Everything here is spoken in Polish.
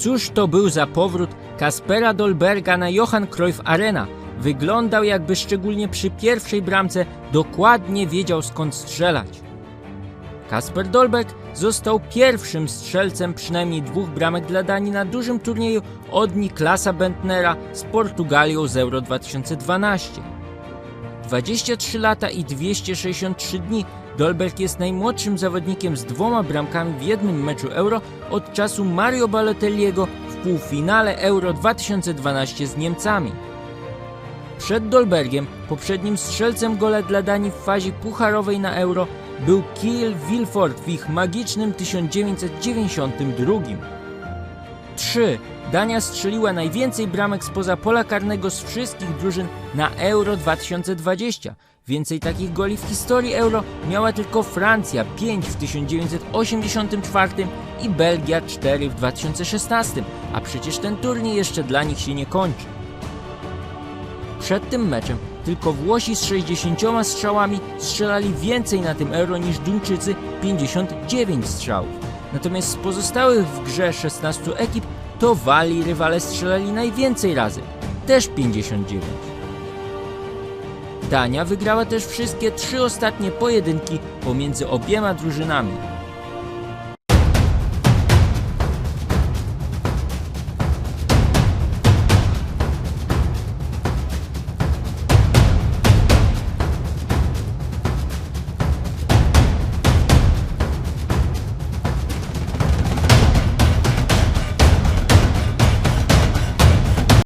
Cóż to był za powrót Kaspera Dolberga na Johan Cruyff Arena? Wyglądał jakby szczególnie przy pierwszej bramce dokładnie wiedział skąd strzelać. Kasper Dolberg został pierwszym strzelcem przynajmniej dwóch bramek dla Danii na dużym turnieju od Niklasa Bentnera z Portugalią z Euro 2012. 23 lata i 263 dni Dolberg jest najmłodszym zawodnikiem z dwoma bramkami w jednym meczu Euro od czasu Mario Balotelliego w półfinale Euro 2012 z Niemcami. Przed Dolbergiem poprzednim strzelcem gola dla Danii w fazie pucharowej na Euro był Kiel Wilford w ich magicznym 1992. 3. Dania strzeliła najwięcej bramek spoza pola karnego z wszystkich drużyn na Euro 2020. Więcej takich goli w historii Euro miała tylko Francja 5 w 1984 i Belgia 4 w 2016, a przecież ten turniej jeszcze dla nich się nie kończy. Przed tym meczem tylko Włosi z 60 strzałami strzelali więcej na tym euro niż Duńczycy 59 strzałów. Natomiast z pozostałych w grze 16 ekip to Walii rywale strzelali najwięcej razy, też 59. Dania wygrała też wszystkie trzy ostatnie pojedynki pomiędzy obiema drużynami.